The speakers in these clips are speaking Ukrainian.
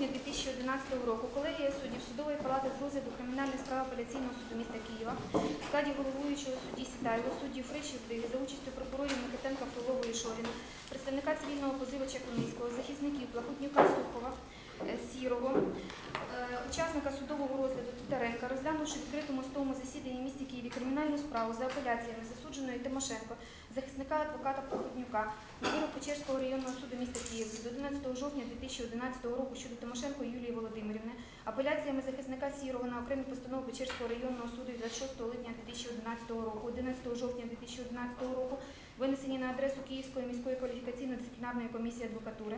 жовтня 2011 року колегія суддів судової палати з розгляду кримінальної справи апеляційного суду міста Києва в складі головуючого судді Сітаєва, судді Фриші Вдиги за участю прокурорів Микитенка, Фролової Шоріна, представника цивільного позивача Куницького, захисників Плахутнюка, Сухова, Сірого, е, учасника судового розгляду Титаренка, розглянувши в відкритому судовому засіданні в місті Києві кримінальну справу за апеляціями засудженої Тимошенко, захисника адвоката Плахутнюка, на вирок Печерського районного суду міста Києва від 11 жовтня 2011 року щодо Тимошенко Юлії Володимирівни, апеляціями захисника Сірого на окремі постанови Печерського районного суду від 26 липня 2011 року, 11 жовтня 2011 року, винесені на адресу Київської міської кваліфікаційно-дисциплінарної комісії адвокатури,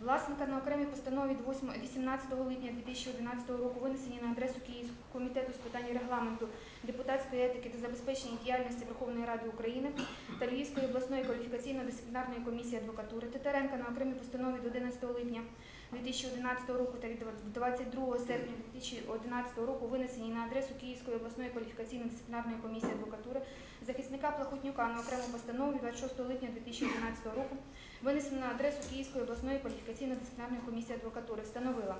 власника на окремій постанові 18 липня 2011 року, винесені на адресу Київського комітету з питань регламенту, депутатської етики та забезпечення діяльності Верховної Ради України та Львівської обласної кваліфікаційно-дисциплінарної комісії адвокатури, Титаренка на окремій постанові від 11 липня 2011 року та від 22 серпня 2011 року винесені на адресу Київської обласної кваліфікаційно-дисциплінарної комісії адвокатури, захисника Плахутнюка на окрему постанову 26 липня 2011 року, винесено на адресу Київської обласної кваліфікаційно-дисциплінарної комісії адвокатури, встановила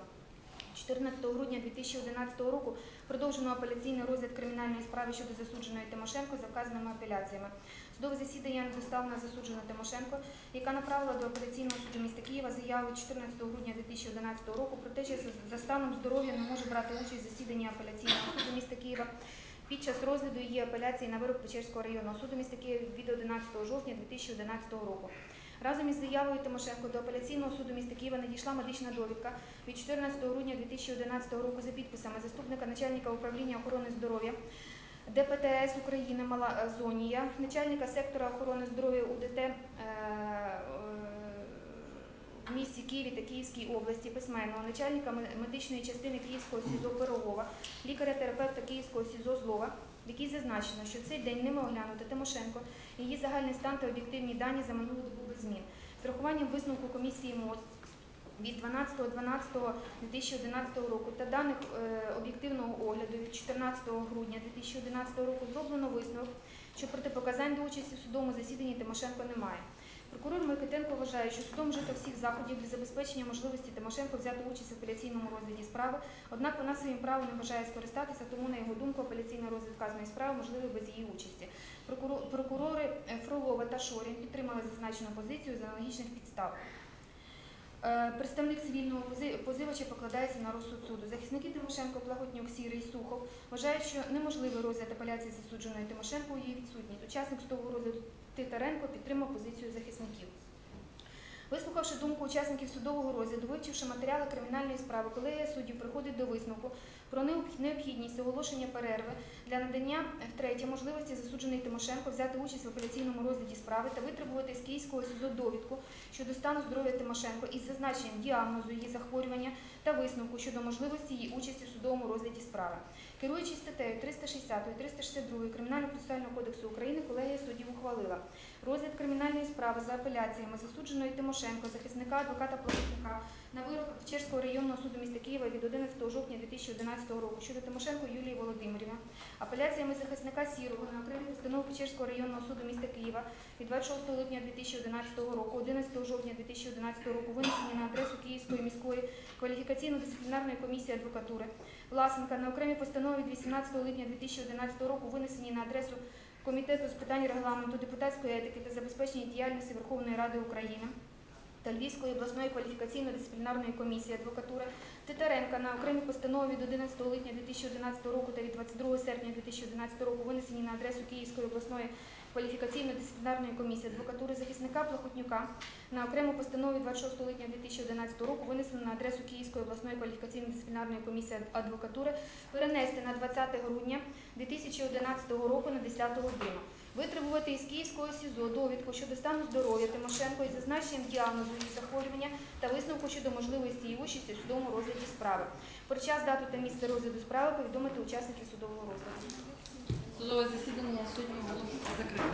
14 грудня 2011 року продовжено апеляційний розгляд кримінальної справи щодо засудженої Тимошенко за вказаними апеляціями. Судове засідання не доставлено засуджену Тимошенко, яка направила до апеляційного суду міста Києва заяву 14 грудня 2011 року про те, що за станом здоров'я не може брати участь в засіданні апеляційного суду міста Києва під час розгляду її апеляції на вирок Печерського районного суду міста Києва від 11 жовтня 2011 року. Разом із заявою Тимошенко до апеляційного суду міста Києва надійшла медична довідка від 14 грудня 2011 року за підписами заступника начальника управління охорони здоров'я ДПТС України Мала Зонія, начальника сектора охорони здоров'я УДТ е, е, в місті Києві та Київській області письменного, начальника медичної частини Київського СІЗО Пирогова, лікаря-терапевта Київського СІЗО Злова, в якій зазначено, що цей день ними оглянуто Тимошенко, її загальний стан та об'єктивні дані за минулу добу без змін. З урахуванням висновку комісії МОЗ від 12.12.2011 року та даних е, об'єктивного огляду від 14 грудня 2011 року зроблено висновок, що протипоказань до участі в судовому засіданні Тимошенко немає. Прокурор Микитенко вважає, що судом вжито всіх заходів для забезпечення можливості Тимошенко взяти участь в апеляційному розгляді справи, однак вона своїм правом не бажає скористатися, тому, на його думку, апеляційний розгляд вказаної справи можливий без її участі. Прокурори Фролова та Шорін підтримали зазначену позицію з аналогічних підстав. Е, Представник цивільного пози- позивача покладається на розсуд суду. Захисники Тимошенко, Плаготнюк, Сірий, Сухов вважають, що неможливий розгляд апеляції засудженої Тимошенко у її відсутність. Учасник судового розгляду Титаренко підтримав позицію захисників. Вислухавши думку учасників судового розгляду, вивчивши матеріали кримінальної справи, колегія суддів приходить до висновку про необхідність оголошення перерви для надання втретє можливості засудженої Тимошенко взяти участь в апеляційному розгляді справи та витребувати з Київського СІЗО довідку щодо стану здоров'я Тимошенко із зазначенням діагнозу її захворювання та висновку щодо можливості її участі в судовому розгляді справи. Керуючись статтею 360 і 362 Кримінально-процесуального кодексу України, колегія суддів ухвалила розгляд кримінальної справи за апеляціями засудженої Тимошенко, захисника адвоката Плохотнюка на вирок Печерського районного суду міста Києва від 11 жовтня 2011 року щодо Тимошенко Юлії Володимирівни, апеляціями захисника Сірого на окремі постанови Печерського районного суду міста Києва від 26 липня 2011 року, 11 жовтня 2011 року винесені на адресу Київської міської кваліфікаційно-дисциплінарної комісії адвокатури, Власенка на окремі постанови від 18 липня 2011 року винесені на адресу Комітету з питань регламенту, депутатської етики та забезпечення діяльності Верховної Ради України та Львівської обласної кваліфікаційно-дисциплінарної комісії адвокатури Титаренка на окремі постанови від 11 липня 2011 року та від 22 серпня 2011 року винесені на адресу Київської обласної кваліфікаційно-дисциплінарної комісії адвокатури захисника Плахотнюка на окрему постанову 26 липня 2011 року винесено на адресу Київської обласної кваліфікаційно-дисциплінарної комісії адвокатури перенести на 20 грудня 2011 року на 10 годину. Витребувати із Київського СІЗО довідку щодо стану здоров'я Тимошенко із зазначенням діагнозу її захворювання та висновку щодо можливості її участі у судовому розгляді справи. Про час, дату та місце розгляду справи повідомити учасників судового розгляду. Судове засідання сьогодні було закрите.